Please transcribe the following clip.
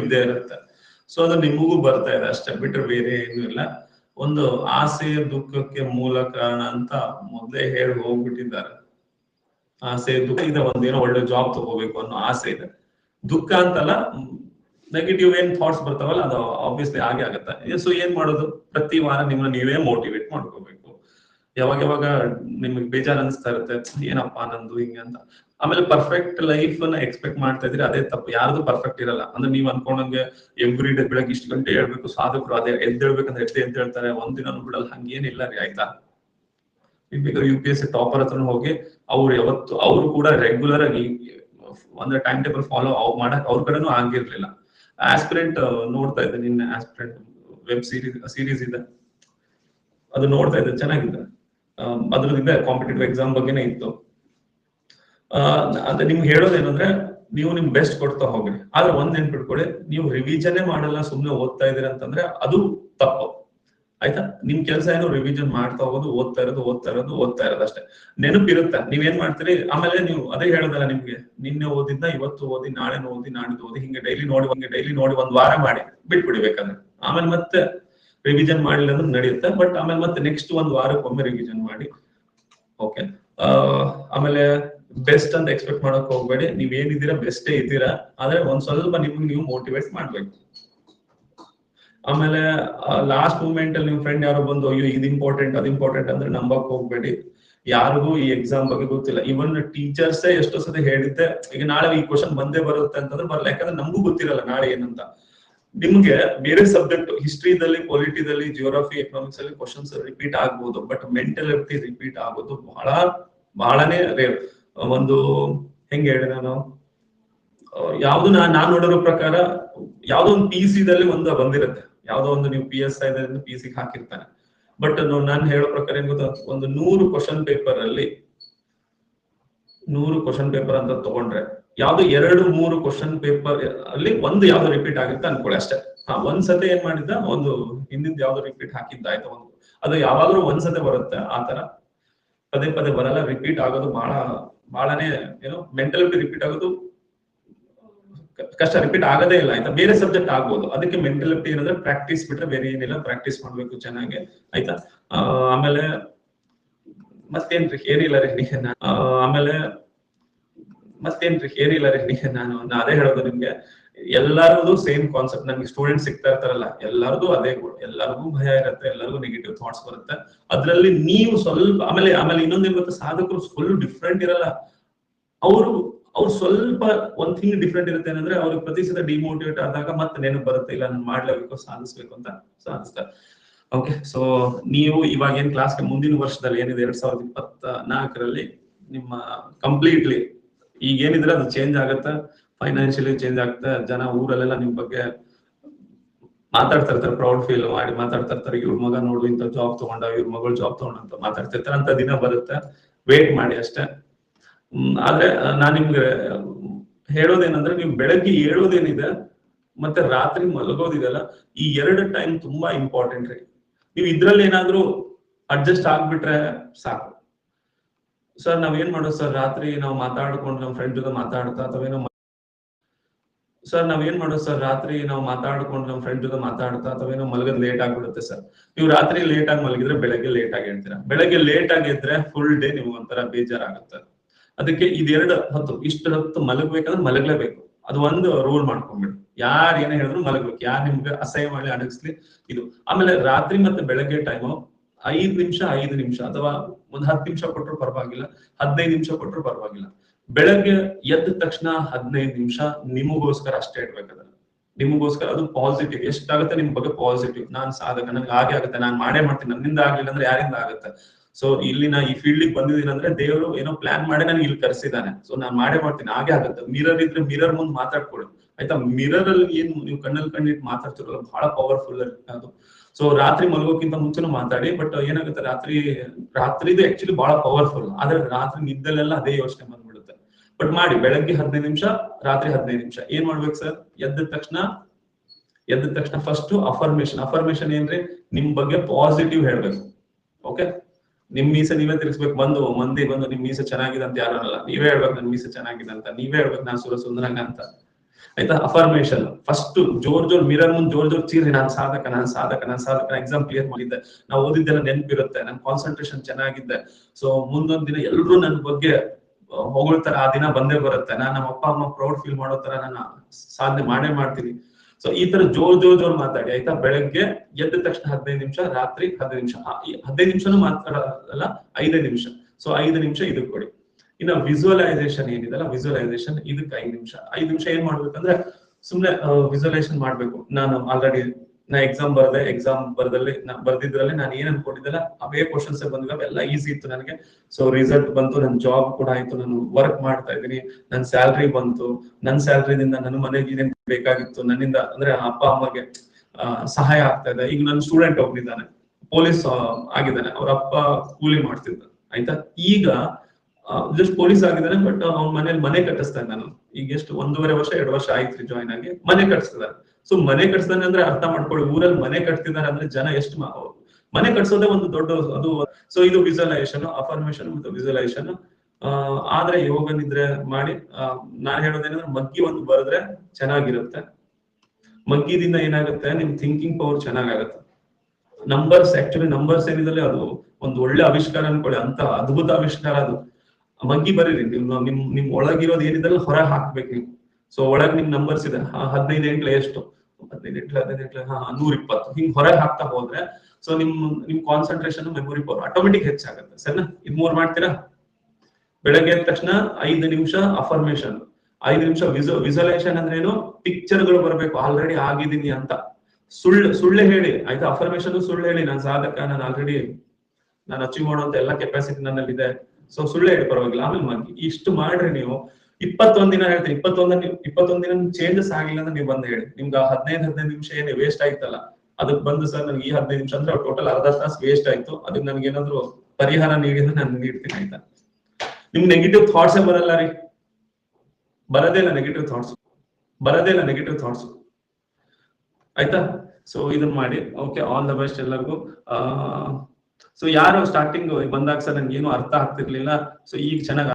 ಇದ್ದೇ ಇರುತ್ತೆ. ಸೊ ಅದು ನಿಮಗೂ ಬರ್ತಾ ಇದೆ ಅಷ್ಟೇ, ಬಿಟ್ರೆ ಬೇರೆ ಏನು ಇಲ್ಲ. ಒಂದು ಆಸೆ, ದುಃಖಕ್ಕೆ ಮೂಲ ಕಾರಣ ಅಂತ ಮೊದಲೇ ಹೇಳಿ ಹೋಗ್ಬಿಟ್ಟಿದ್ದಾರೆ. ಆಸೆ, ದುಃಖ ಇದೆ, ಒಂದೇನೋ ಒಳ್ಳೆ ಜಾಬ್ ತಗೋಬೇಕು ಅನ್ನೋ ಆಸೆ ಇದೆ. ದುಃಖ ಅಂತಲ್ಲ ನೆಗೆಟಿವ್ ಏನ್ ಥಾಟ್ಸ್ ಬರ್ತಾವಲ್ಲ, ಅದು ಆಬ್ವಿಯಸ್ಲಿ ಹಾಗೆ ಆಗುತ್ತೆ. ಸೊ ಏನ್ ಮಾಡೋದು? ಪ್ರತಿ ವಾರ ನಿಮ್ಮನ್ನ ನೀವೇ ಮೋಟಿವೇಟ್ ಮಾಡ್ಕೋಬೇಕು. ಯಾವಾಗ ಯಾವಾಗ ನಿಮಗೆ ಬೇಜಾರ್ ಅನಿಸ್ತಾ ಇರುತ್ತೆ, ಏನಪ್ಪಾ ನಂದು ಹಿಂಗೆ ಅಂತ. ಆಮೇಲೆ ಪರ್ಫೆಕ್ಟ್ ಲೈಫ್ನ ಎಕ್ಸ್ಪೆಕ್ಟ್ ಮಾಡ್ತಾ ಇದ್ರೆ ಅದೇ ತಪ್ಪು. ಯಾರ್ದು ಪರ್ಫೆಕ್ಟ್ ಇರಲ್ಲ. ಅಂದ್ರೆ ನೀವ್ ಅನ್ಕೊಂಡಂಗೆ ಎವ್ರಿ ಡೇ ಬೆಳಗ್ಗೆ ಇಷ್ಟು ಗಂಟೆ ಹೇಳ್ಬೇಕು, ಸಾಧಕರು ಅದೇ ಎದ್ದೇಳ್ಬೇಕಂದ್ರೆ ಎದ್ದೆ ಅಂತ ಹೇಳ್ತಾರೆ? ಒಂದಿನ ಬಿಡಲ್ಲ ಹಂಗೇನಿಲ್ಲ ರೀ, ಆಯ್ತಾ? ಬೇಕಾದ್ರೆ U P S C topper ಹತ್ರ ಹೋಗಿ, ಅವ್ರು ಯಾವತ್ತು, ಅವರು ಕೂಡ ರೆಗ್ಯುಲರ್ ಆಗಿ, ಅಂದ್ರೆ ಟೈಮ್ ಟೇಬಲ್ ಫಾಲೋ ಮಾಡಕ್ ಅವ್ರ ಕಡೆನೂ ಆಗಿರ್ಲಿಲ್ಲ ಆಸ್ಪಿರೆಂಟ್ ನೋಡ್ತಾ ಇದ್ದೆ ನಿನ್ನೆ ಆಸ್ಪಿರೆಂಟ್ ವೆಬ್ ಸೀರೀಸ್ ಸೀರೀಸ್ ಇದೆ. ಅದು ನೋಡ್ತಾ ಇದ್ದೆ, ಚೆನ್ನಾಗಿದೆ. ಅದ್ರದ್ದು ಕಾಂಪಿಟೇಟಿವ್ ಎಕ್ಸಾಮ್ ಬಗ್ಗೆನೇ ಇತ್ತು. ಆ, ಅದೇ ನಿಮ್ಗೆ ಹೇಳೋದೇನಂದ್ರೆ ನೀವು ನಿಮ್ ಬೆಸ್ಟ್ ಕೊಡ್ತಾ ಹೋಗ್ರಿ. ಆದ್ರೆ ಒಂದ್ ನೆನ್ಪಿಟ್ಕೊಳ್ಳಿ ನೀವು ರಿವಿಷನ್ ಮಾಡಲ್ಲ ಸುಮ್ನೆ ಓದ್ತಾ ಇದೀರ ಅಂತಂದ್ರೆ ಅದು ತಪ್ಪು. ಆಯ್ತಾ? ನಿಮ್ ಕೆಲಸ ಏನು ರಿವಿಜನ್ ಮಾಡ್ತಾ ಹೋಗೋದು ಓದ್ತಾ ಇರೋದು ಓದ್ತಾ ಇರೋದು ಓದ್ತಾ ಇರೋದು ಅಷ್ಟೇ. ನೆನಪಿರುತ್ತೆ? ಏನ್ ಮಾಡ್ತೀರಿ? ಆಮೇಲೆ ನೀವು ಅದೇ ಹೇಳೋದಲ್ಲ ನಿಮ್ಗೆ ನಿನ್ನೆ ಓದಿದ್ದ ಇವತ್ತು ಓದಿ ನಾಳೆ ಓದಿ ನಾಡಿದ್ದು ಓದಿ ಹಿಂಗೆ ಡೈಲಿ ನೋಡಿ ಹಂಗೆ ಡೈಲಿ ನೋಡಿ ಒಂದ್ ವಾರ ಮಾಡಿ ಬಿಟ್ಬಿಡ್ಬೇಕಂದ್ರೆ. ಆಮೇಲೆ ಮತ್ತೆ ರಿವಿಜನ್ ಮಾಡಿಲ್ಲ ಅಂದ್ರೆ ನಡೆಯುತ್ತೆ? ಬಟ್ ಆಮೇಲೆ ಮತ್ತೆ ನೆಕ್ಸ್ಟ್ ಒಂದ್ ವಾರಕ್ಕೊಮ್ಮೆ ರಿವಿಜನ್ ಮಾಡಿ. ಓಕೆ ಆಮೇಲೆ ಬೆಸ್ಟ್ ಅಂತ ಎಕ್ಸ್ಪೆಕ್ಟ್ ಮಾಡಕ್ ಹೋಗ್ಬೇಡಿ. ನೀವ್ ಏನಿದ್ದೀರಾ ಬೆಸ್ಟೇ ಇದ್ದೀರಾ. ಆದ್ರೆ ಒಂದ್ ಸ್ವಲ್ಪ ನಿಮ್ಗೆ ನೀವು ಮೋಟಿವೇಟ್ ಮಾಡ್ಬೇಕು. ಆಮೇಲೆ ಲಾಸ್ಟ್ ಮೂಮೆಂಟ್ ಅಲ್ಲಿ ನಿಮ್ ಫ್ರೆಂಡ್ ಯಾರೋ ಬಂದು, ಅಯ್ಯೋ, ಇದು ಇಂಪಾರ್ಟೆಂಟ್ ಅದು ಇಂಪಾರ್ಟೆಂಟ್ ಅಂದ್ರೆ ನಂಬಕ್ ಹೋಗ್ಬೇಡಿ. ಯಾರಿಗೂ ಈ ಎಕ್ಸಾಮ್ ಬಗ್ಗೆ ಗೊತ್ತಿಲ್ಲ. ಇವನ್ ಟೀಚರ್ಸೇ ಎಷ್ಟೋ ಸತಿ ಹೇಳಿದ್ದೆ, ಈಗ ನಾಳೆ ಈ ಕ್ವಶನ್ ಬಂದೇ ಬರುತ್ತೆ ಅಂತಂದ್ರೆ ಬರಲ್ಲ ಯಾಕಂದ್ರೆ ನಮಗೂ ಗೊತ್ತಿರಲ್ಲ ನಾಳೆ ಏನಂತ. ನಿಮ್ಗೆ ಬೇರೆ ಸಬ್ಜೆಕ್ಟ್ ಹಿಸ್ಟ್ರಿದಲ್ಲಿ ಪೊಲಿಟಿದಲ್ಲಿ ಜಿಯೋಗ್ರಫಿ ಎಕನಾಮಿಕ್ಸ್ ಅಲ್ಲಿ ಕ್ವಶನ್ಸ್ ರಿಪೀಟ್ ಆಗ್ಬೋದು. ಬಟ್ ಮೆಂಟಲ್ ರಿಪೀಟ್ ಆಗೋದು ಬಹಳ, ಬಹಳನೇ ರೇರ್ ಒಂದು, ಹೆಂಗೆ ಹೇಳಿ ನಾನು? ಯಾವ್ದು ನಾ, ನಾನ್ ನೋಡಿರೋ ಪ್ರಕಾರ ಯಾವ್ದೋ ಒಂದು ಪಿ ಸಿ ದಲ್ಲಿ ಒಂದು ಬಂದಿರುತ್ತೆ. ಯಾವ್ದೋ ಒಂದು ನೀವು P S I P C ಹಾಕಿರ್ತಾನೆ. But ನಾನು ಹೇಳೋ ಪ್ರಕಾರ ಏನ್ ಗೊತ್ತಾ? ಒಂದು ನೂರು ಕ್ವಶನ್ ಪೇಪರ್ ಅಲ್ಲಿ ನೂರು ಕ್ವಶನ್ ಪೇಪರ್ ಅಂತ ತಗೊಂಡ್ರೆ ಯಾವ್ದು ಎರಡು, ಮೂರು ಕ್ವಶನ್ ಪೇಪರ್ ಅಲ್ಲಿ ಒಂದು ಯಾವ್ದು ರಿಪೀಟ್ ಆಗುತ್ತೆ ಅನ್ಕೊಳ್ಳಿ ಅಷ್ಟೇ. ಹಾ, ಒಂದ್ ಸತಿ ಏನ್ ಮಾಡಿದ್ದ? ಒಂದು ಹಿಂದಿಂದ ಯಾವ್ದು ರಿಪೀಟ್ ಹಾಕಿದ್ದ ಆಯ್ತು ಒಂದು. ಅದು ಯಾವಾಗ್ಲೂ ಒಂದ್ ಸತಿ ಬರುತ್ತೆ ಆತರ ತರ ಪದೇ ಪದೇ ಬರಲ್ಲ ರಿಪೀಟ್ ಆಗೋದು ಬಹಳ ಬಹಳನೇ ಏನೋ ಮೆಂಟಲ್ ರಿಪೀಟ್ ಆಗೋದು ಕಷ್ಟ ರಿಪೀಟ್ ಆಗದೇ ಇಲ್ಲ. ಆಯ್ತಾ? ಬೇರೆ ಸಬ್ಜೆಕ್ಟ್ ಆಗ್ಬೋದು. ಅದಕ್ಕೆ ಮೆಂಟಲಿಟಿ ಏನಂದ್ರೆ ಪ್ರಾಕ್ಟೀಸ್ ಬಿಟ್ರೆ ಬೇರೆ ಏನಿಲ್ಲ. ಪ್ರಾಕ್ಟೀಸ್ ಮಾಡ್ಬೇಕು ಚೆನ್ನಾಗಿ. ಆಯ್ತಾ? ಆಮೇಲೆ ಮತ್ತೇನ್ರಿ? ಏನಿಲ್ಲ ರೀ ಆಮೇಲೆ ಮತ್ತೇನ್ರಿ? ಏನಿಲ್ಲ ರೀ ನಾನು ಅದೇ ಹೇಳೋದು ನಿಮ್ಗೆ. ಎಲ್ಲರದು ಸೇಮ್ ಕಾನ್ಸೆಪ್ಟ್ ನಮ್ಗೆ ಸ್ಟೂಡೆಂಟ್ ಸಿಗ್ತಾ ಇರ್ತಾರಲ್ಲ, ಎಲ್ಲರದು ಅದೇ ಎಲ್ಲರಿಗೂ ಭಯ ಇರುತ್ತೆ, ಎಲ್ಲರಿಗೂ ನೆಗೆಟಿವ್ ಥಾಟ್ಸ್ ಬರುತ್ತೆ. ಅದ್ರಲ್ಲಿ ನೀವು ಸ್ವಲ್ಪ, ಆಮೇಲೆ ಆಮೇಲೆ ಇನ್ನೊಂದೇನ್ ಗೊತ್ತಾ? ಸಾಧಕರು ಫುಲ್ ಡಿಫ್ರೆಂಟ್ ಇರಲ್ಲ. ಅವರು, ಅವ್ರು ಸ್ವಲ್ಪ ಒಂದ್ ಥಿಂಗ್ ಡಿಫ್ರೆಂಟ್ ಇರುತ್ತೆ ಏನಂದ್ರೆ, ಅವ್ರಿಗೆ ಪ್ರತಿ ಸಲ ಡಿಮೋಟಿವೇಟ್ ಆದಾಗ ಮತ್ತೆ ನೆನಪು ಬರುತ್ತೆ, ಇಲ್ಲ ನಾನು ಮಾಡ್ಲೇಬೇಕು, ಸಾಧಿಸ್ಬೇಕು ಅಂತ ಸಾಧಿಸ್ತಾರೆ ಓಕೆ ಸೊ ನೀವು ಇವಾಗ ಏನ್ ಕ್ಲಾಸ್ ಮುಂದಿನ ವರ್ಷದಲ್ಲಿ ಏನಿದೆ? ಎರಡ್ ಸಾವಿರದ ಇಪ್ಪತ್ತ ನಾಲ್ಕರಲ್ಲಿ ನಿಮ್ಮ ಕಂಪ್ಲೀಟ್ಲಿ ಈಗ ಏನಿದ್ರೆ ಅದು ಚೇಂಜ್ ಆಗುತ್ತೆ? ಫೈನಾನ್ಷಿಯಲಿ ಚೇಂಜ್ ಆಗ್ತಾ ಜನ ಊರಲ್ಲೆಲ್ಲ ನಿಮ್ ಬಗ್ಗೆ ಮಾತಾಡ್ತಾ ಇರ್ತಾರೆ ಪ್ರೌಡ್ ಫೀಲ್ ಮಾಡಿ ಮಾತಾಡ್ತಾ ಇರ್ತಾರೆ, ಇವ್ರ ಮಗ ನೋಡು ಇಂತ ಜಾಬ್ ತಗೊಂಡ, ಇವ್ರ ಮಗಳು ಜಾಬ್ ತಗೊಂಡ ಅಂತ ಮಾತಾಡ್ತಿರ್ತಾರೆ ಅಂತ ದಿನ ಬರುತ್ತೆ. ವೇಟ್ ಮಾಡಿ ಅಷ್ಟೇ. ಆದ್ರೆ ನಾನ್ ನಿಮ್ಗೆ ಹೇಳೋದೇನಂದ್ರೆ ನೀವು ಬೆಳಗ್ಗೆ ಏಳೋದೇನಿದೆ, ಮತ್ತೆ ರಾತ್ರಿ ಮಲಗೋದಿದೆಲ್ಲ ಈ ಎರಡು ಟೈಮ್ ತುಂಬಾ ಇಂಪಾರ್ಟೆಂಟ್ ರೀ. ನೀವು ಇದ್ರಲ್ಲಿ ಏನಾದ್ರೂ ಅಡ್ಜಸ್ಟ್ ಆಗ್ಬಿಟ್ರೆ ಸಾಕು. ಸರ್, ನಾವ್ ಏನ್ ಮಾಡೋದು ಸರ್? ರಾತ್ರಿ ನಾವು ಮಾತಾಡ್ಕೊಂಡು ನಮ್ಮ ಫ್ರೆಂಡ್ ಜೊತೆ ಮಾತಾಡ್ತಾ ಅಥವಾ ಏನೋ ಸರ್ ನಾವ್ ಏನ್ ಮಾಡೋದು ಸರ್ ರಾತ್ರಿ ನಾವು ಮಾತಾಡ್ಕೊಂಡು ನಮ್ಮ ಫ್ರೆಂಡ್ ಜೊತೆ ಮಾತಾಡ್ತಾ ಅಥವಾ ಏನೋ ಮಲಗದ್ ಲೇಟ್ ಆಗ್ಬಿಡುತ್ತೆ ಸರ್ ನೀವು ರಾತ್ರಿ ಲೇಟ್ ಆಗಿ ಮಲಗಿದ್ರೆ ಬೆಳಗ್ಗೆ ಲೇಟ್ ಆಗಿ ಹೇಳ್ತೀರಾ? ಬೆಳಗ್ಗೆ ಲೇಟ್ ಆಗಿದ್ರೆ ಫುಲ್ ಡೇ ನಿಮ್ಗೆ ಒಂಥರ ಬೇಜಾರಾಗುತ್ತೆ. ಅದಕ್ಕೆ ಇದೆರಡು ಹೊತ್ತು, ಇಷ್ಟು ಹೊತ್ತು ಮಲಗ್ಬೇಕಂದ್ರೆ ಮಲಗಲೇಬೇಕು. ಅದು ಒಂದು ರೂಲ್ ಮಾಡ್ಕೊಂಡ್ಬಿಡಿ. ಯಾರು ಏನೇ ಹೇಳಿದ್ರು ಮಲಗ್ಬೇಕು. ಯಾರು ನಿಮ್ಗೆ ಅಸಹ್ಯ ಮಾಡಿ ಅಡಗಿಸ್ಲಿ ಇದು. ಆಮೇಲೆ ರಾತ್ರಿ ಮತ್ತೆ ಬೆಳಗ್ಗೆ ಟೈಮು ಐದು ನಿಮಿಷ ಐದು ನಿಮಿಷ ಅಥವಾ ಒಂದ್ ಹತ್ತು ನಿಮಿಷ ಕೊಟ್ಟರು ಪರವಾಗಿಲ್ಲ, ಹದಿನೈದು ನಿಮಿಷ ಕೊಟ್ಟರು ಪರವಾಗಿಲ್ಲ. ಬೆಳಗ್ಗೆ ಎದ್ದ ತಕ್ಷಣ ಹದಿನೈದು ನಿಮಿಷ ನಿಮಗೋಸ್ಕರ ಅಷ್ಟೇ ಇಡ್ಬೇಕದನ್ನ ನಿಮಗೋಸ್ಕರ ಅದು ಪಾಸಿಟಿವ್ ಎಷ್ಟಾಗುತ್ತೆ ನಿಮ್ ಬಗ್ಗೆ ಪಾಸಿಟಿವ್ ನಾನ್ ಸಾಧಕ ನನ್ಗೆ ಹಾಗೆ ಆಗುತ್ತೆ. ನಾನ್ ಮಾಡೇ ಮಾಡ್ತೀನಿ. ನನ್ನಿಂದ ಆಗ್ಲಿಲ್ಲ ಅಂದ್ರೆ ಯಾರಿಂದ ಆಗುತ್ತೆ? ಸೊ ಇಲ್ಲಿ ನಾ ಈ ಫೀಲ್ಡ್ ಬಂದಿದ್ದೀನಿ ಅಂದ್ರೆ ದೇವರು ಏನೋ ಪ್ಲಾನ್ ಮಾಡಿ ನನಗೆ ಇಲ್ಲಿ ಕರ್ಸಿದ್ದಾನೆ ಸೊ ನಾನ್ ಮಾಡೇ ಮಾಡ್ತೀನಿ. ಹಾಗೆ ಆಗುತ್ತೆ. ಮಿರರ್ ಇದ್ರೆ ಮಿರರ್ ಮುಂದೆ ಮಾತಾಡ್ಕೊಳ್ಳಿ ಆಯ್ತಾ? ಮಿರರ್ ಅಲ್ಲಿ ಏನು ನೀವು ಕಣ್ಣಲ್ಲಿ ಕಣ್ಣಿಟ್ಟು ಮಾತಾಡ್ತಿರಲ್ಲ ಬಹಳ ಪವರ್ಫುಲ್ ಅದು. ಸೊ ರಾತ್ರಿ ಮಲಗೋಕ್ಕಿಂತ ಮುಂಚೆನೂ ಮಾತಾಡಿ ಬಟ್ ಏನಾಗುತ್ತೆ? ರಾತ್ರಿ, ರಾತ್ರಿದು ಆಕ್ಚುಲಿ ಬಹಳ ಪವರ್ಫುಲ್ ಆದ್ರೆ ರಾತ್ರಿ ನಿದ್ದಲೆಲ್ಲ ಅದೇ ಯೋಚನೆ ಬಂದ್ಬಿಡುತ್ತೆ. ಬಟ್ ಮಾಡಿ, ಬೆಳಗ್ಗೆ ಹದಿನೈದು ನಿಮಿಷ, ರಾತ್ರಿ ಹದಿನೈದು ನಿಮಿಷ. ಏನ್ ಮಾಡ್ಬೇಕು ಸರ್? ಎದ್ದ ತಕ್ಷಣ ಎದ್ದ ತಕ್ಷಣ ಫಸ್ಟ್ ಅಫರ್ಮೇಶನ್ ಅಫರ್ಮೇಶನ್ ಏನ್ರಿ? ನಿಮ್ ಬಗ್ಗೆ ಪಾಸಿಟಿವ್ ಹೇಳ್ಬೇಕು. ಓಕೆ ನಿಮ್ ಮೀಸೆ ನೀವೇ ತಿರ್ಸ್ಬೇಕು ಬಂದು, ಮಂದಿ ಬಂದು, ನಿಮ್ ಮೀಸೆ ಚೆನ್ನಾಗಿದೆ ಅಂತ ಯಾರು ಅನ್ನಲ್ಲ ನೀವೇ ಹೇಳ್ಬೇಕು ನನ್ ಮೀಸೆ ಚೆನ್ನಾಗಿದೆ ಅಂತ. ನೀವೇ ಹೇಳ್ಬೇಕು, ನಾನ್ ಸುರ ಸುಂದರಂಗ ಅಂತ. ಆಯ್ತಾ? ಅಫರ್ಮೇಶನ್ ಫಸ್ಟ್ ಜೋರ್ ಜೋರ್ ಮಿರರ್ ಮುಂದ್ ಜೋರ್ ಜೋರ್ ಚೀರಿ ನಾನ್ ಸಾಧಕ ನಾನ್ ಸಾಧಕ ನಾನ್ ಸಾಧಕ. ಎಕ್ಸಾಮ್ ಕ್ಲಿಯರ್ ಮಾಡಿದ್ದೆ. ನಾವು ಓದಿದ್ದೆಲ್ಲ ನೆನಪಿರುತ್ತೆ. ನನ್ ಕಾನ್ಸಂಟ್ರೇಷನ್ ಚೆನ್ನಾಗಿದ್ದೆ ಸೊ ಮುಂದೊಂದ್ ದಿನ ಎಲ್ರು ನನ್ ಬಗ್ಗೆ ಹೊಗಳ್ತಾರೆ, ಆ ದಿನ ಬಂದೇ ಬರುತ್ತೆ. ನಾನು ನಮ್ಮ ಅಪ್ಪ, ಅಮ್ಮ ಪ್ರೌಡ್ ಫೀಲ್ ಮಾಡೋ ತರ ನಾನು ಸಾಧನೆ ಮಾಡೇ ಮಾಡ್ತೀನಿ. ಸೊ ಈ ತರ ಜೋರ್ ಜೋರ್ ಜೋರ್ ಮಾತಾಡಿ, ಆಯ್ತಾ? ಬೆಳಗ್ಗೆ ಎದ್ದ ತಕ್ಷಣ ಹದಿನೈದು ನಿಮಿಷ, ರಾತ್ರಿ ಹದಿನೈದು ನಿಮಿಷ. ಹದಿನೈದು ನಿಮಿಷನೂ ಮಾತಾಡಲ್ಲ ಐದೇ ನಿಮಿಷ. ಸೊ ಐದು ನಿಮಿಷ ಇದಕ್ಕೆ ಕೊಡಿ. ಇನ್ನ ವಿಜುವಲೈಸೇಷನ್ ಏನಿದೆಲ್ಲ? ವಿಜುವಲೈಸೇಷನ್ ಇದಕ್ಕೆ ಐದು ನಿಮಿಷ. ಐದು ನಿಮಿಷ ಏನ್ ಮಾಡ್ಬೇಕಂದ್ರೆ ಸುಮ್ನೆ ವಿಜುವಲೈಸೇಷನ್ ಮಾಡ್ಬೇಕು. ನಾನು ಆಲ್ರೆಡಿ ನಾ ಎಕ್ಸಾಮ್ ಬರ್ದೆ ಎಕ್ಸಾಮ್ ಬರ್ದಲ್ಲಿ, ನಾ ಬರ್ದಿದ್ರಲ್ಲಿ ನಾನು ಏನ್ ಅನ್ಕೊಂಡಿದ್ದಲ್ಲ, ಅವೇ ಕ್ವಶನ್ಸ್ ಬಂದಿವೆ, ಅವೆಲ್ಲ ಈಸಿ ಇತ್ತು ನನಗೆ. ಸೊ ರಿಸಲ್ಟ್ ಬಂತು ನನ್ನ ಜಾಬ್ ಕೂಡ ಆಯ್ತು, ನಾನು ವರ್ಕ್ ಮಾಡ್ತಾ ಇದ್ದೀನಿ ನನ್ನ ಸ್ಯಾಲ್ರಿ ಬಂತು ನನ್ನ ಸ್ಯಾಲ್ರಿದಿಂದ ನನ್ನ ಮನೆಗೆ ಏನೇನ್ ಬೇಕಾಗಿತ್ತು, ನನ್ನಿಂದ ಅಂದ್ರೆ ಅಪ್ಪ, ಅಮ್ಮಗೆ ಸಹಾಯ ಆಗ್ತಾ ಇದೆ. ಈಗ ನನ್ನ ಸ್ಟೂಡೆಂಟ್ ಒಬ್ಬನಿದ್ದಾನೆ ಪೊಲೀಸ್ ಆಗಿದ್ದಾನೆ, ಅವ್ರ ಅಪ್ಪ ಕೂಲಿ ಮಾಡ್ತಿದ್ದ ಆಯ್ತಾ? ಈಗ ಜಸ್ಟ್ ಪೊಲೀಸ್ ಆಗಿದ್ದಾನೆ ಬಟ್ ಅವ್ನ ಮನೇಲಿ ಮನೆ ಕಟ್ಟಿಸ್ತಾ ನಾನು. ಈಗ ಎಷ್ಟು, ಒಂದೂವರೆ ವರ್ಷ, ಎರಡು ವರ್ಷ ಆಯ್ತು ಜಾಯಿನ್ ಆಗಿ, ಮನೆ ಕಟ್ಸ್ತಿದ್ದಾನೆ ಸೊ ಮನೆ ಕಟ್ಸ್ತಾನೆ ಅಂದ್ರೆ ಅರ್ಥ ಮಾಡ್ಕೊಳ್ಳಿ. ಊರಲ್ಲಿ ಮನೆ ಕಟ್ತಿದ್ದಾರೆ ಅಂದ್ರೆ ಜನ ಎಷ್ಟು ಮನೆ ಕಟ್ಸೋದೇ ಒಂದು ದೊಡ್ಡ ಅದು ಸೊ ಇದು ವಿಜುವಲೈಸೇಷನ್ ಅಫರ್ಮೇಶನ್ ಮತ್ತು ವಿಜುವಲೈಸೇಷನ್ ಆದ್ರೆ ಯೋಗ ನಿದ್ರೆ ಮಾಡಿ ನಾನು ಹೇಳೋದೇನಂದ್ರೆ ಮಗ್ಗಿ ಒಂದು ಬರೆದ್ರೆ ಚೆನ್ನಾಗಿರುತ್ತೆ. ಮಗ್ಗಿದಿಂದ ಏನಾಗುತ್ತೆ? ನಿಮ್ ಥಿಂಕಿಂಗ್ ಪವರ್ ಚೆನ್ನಾಗಾಗುತ್ತೆ. ನಂಬರ್ಸ್ ಆಕ್ಚುಲಿ ನಂಬರ್ಸ್ ಏನಿದ್ರೆ ಅದು ಒಂದು ಒಳ್ಳೆ ಆವಿಷ್ಕಾರ ಅನ್ಕೊಳ್ಳಿ. ಅಂತ ಅದ್ಭುತ ಆವಿಷ್ಕಾರ ಅದು. ಮಗ್ಗಿ ಬರೀರಿ. ನಿಮ್ ನಿಮ್ ನಿಮ್ ಒಳಗಿರೋದು ಏನಿದೆಲ್ಲ ಹೊರ ಹಾಕ್ಬೇಕು ನೀವು. ಸೊ ಒಳಗ್ ನಿಮ್ ನಂಬರ್ಸ್ ಇದೆ. ಹದಿನೈದು ಎಂಟ್ಲೆ ಎಷ್ಟು ಹದಿನೈದು ಇಟ್ಲ ಹದಿನೈದು ನೂರ ಇಪ್ಪತ್ತು ಹಿಂಗ್ ಹೊರಗೆ ಹಾಕ್ತಾ ಹೋದ್ರೆ ಸೊ ನಿಮ್ ನಿಮ್ ಕಾನ್ಸಂಟ್ರೇಷನ್ ಮೆಮೊರಿ ಪವರ್ ಆಟೋಮೆಟಿಕ್ ಹೆಚ್ಚಾಗುತ್ತೆ. ಸರಿನಾ? ಇದ್ ಮೂರ್ ಮಾಡ್ತೀರಾ? ಬೆಳಗ್ಗೆ ಎದ್ದ ತಕ್ಷಣ ಐದು ನಿಮಿಷ ಅಫರ್ಮೇಶನ್ ಐದು ನಿಮಿಷ ವಿಸ ವಿಸಲೇಷನ್ ಅಂದ್ರೆ ಏನು? ಪಿಕ್ಚರ್ಗಳು ಬರಬೇಕು. ಆಲ್ರೆಡಿ ಆಗಿದ್ದೀನಿ ಅಂತ. ಸುಳ್ಳು ಸುಳ್ಳು ಹೇಳಿ. ಆಯ್ತಾ? ಅಫರ್ಮೇಶನ್ ಸುಳ್ಳು ಹೇಳಿ. ನಾನು ಸಾಧಕ, ನಾನು ಆಲ್ರೆಡಿ ನಾನು ಅಚೀವ್ ಮಾಡುವಂತ ಎಲ್ಲ ಕೆಪಾಸಿಟಿ ನನ್ನಲ್ಲಿ ಇದೆ ಸೊ ಸುಳ್ಳು ಹೇಳಿ ಪರವಾಗಿಲ್ಲ. ಆಮೇಲೆ ಇಷ್ಟು ಮಾಡ್ರಿ ನೀವು. ಇಪ್ಪತ್ತೊಂದ್ ದಿನ ಹೇಳ್ತೀನಿ ಇಪ್ಪತ್ತೊಂದ್ ಇಪ್ಪತ್ತೊಂದ್ ದಿನ ಚೇಂಜಸ್ ಆಗಿಲ್ಲ ಅಂದ್ರೆ ನೀವು ಬಂದು ಹೇಳಿ. ನಿಮ್ಗೆ ಹದಿನೈದು ಹದಿನೈದು ನಿಮಿಷ ಏನೇ ವೇಸ್ಟ್ ಆಯ್ತಲ್ಲ. ಅದಕ್ಕೆ ಬಂದು ಸರ್ ನನಗೆ ಈ ಹದಿನೈದು ನಿಮಿಷ ಅಂದ್ರೆ ಟೋಟಲ್ ಅರ್ಧ ತಾಸ್ ವೇಸ್ಟ್ ಆಯ್ತು. ಅದಕ್ಕೆ ನನ್ಗೆ ಏನಾದ್ರು ಪರಿಹಾರ ನೀಡಿದ್ರೆ ನಾನು ನೀಡ್ತೀನಿ ಆಯ್ತಾ? ನಿಮ್ಗೆ ನೆಗೆಟಿವ್ ಥಾಟ್ಸೇ ಬರಲ್ಲ ರೀ? ಬರದೇ ಇಲ್ಲ ನೆಗೆಟಿವ್ ಥಾಟ್ಸ್ ಬರದೇ ಇಲ್ಲ ನೆಗೆಟಿವ್ ಥಾಟ್ಸ್ ಆಯ್ತಾ? ಸೊ ಇದನ್ನ ಮಾಡಿ. ಓಕೆ ಆಲ್ ದ ಬೆಸ್ಟ್ ಎಲ್ಲರಿಗೂ. ಸೊ ಯಾರು ಸ್ಟಾರ್ಟಿಂಗ್ ಬಂದಾಗ ಸರ್ ನನ್ಗೆ ಏನು ಅರ್ಥ ಆಗ್ತಿರ್ಲಿಲ್ಲ. ಸೊ ಈಗ ಚೆನ್ನಾಗಿ